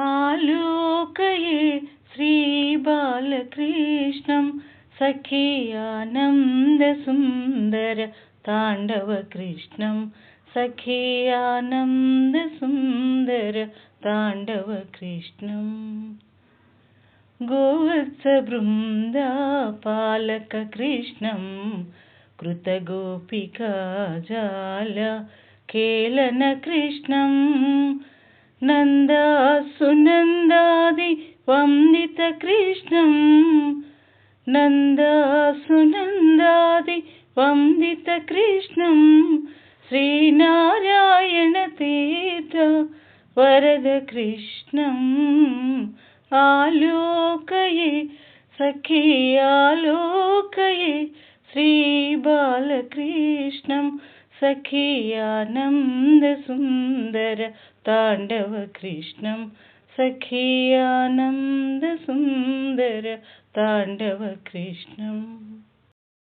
आलोकये श्रीबालकृष्णं सखी आनन्दसुन्दर ताण्डवकृष्णं सखी आनन्दसुन्दर ताण्डवकृष्णम् गोवत्सबृन्दापालककृष्णं कृतगोपिकाजाल केलनकृष्णं नन्दासुनन्दादिवन्दितकृष्णं नन्दासुनन्दादिवन्दितकृष्णं श्रीनारायणतीर्थ वरदकृष्णम् आलोकये सखी आलोकये श्रीबालकृष्णं സഖിയാനന്ദസുന്ദര താണ്ഡവ കൃഷ്ണം സഖിയാനന്ദസുന്ദര താണ്ഡവ കൃഷ്ണം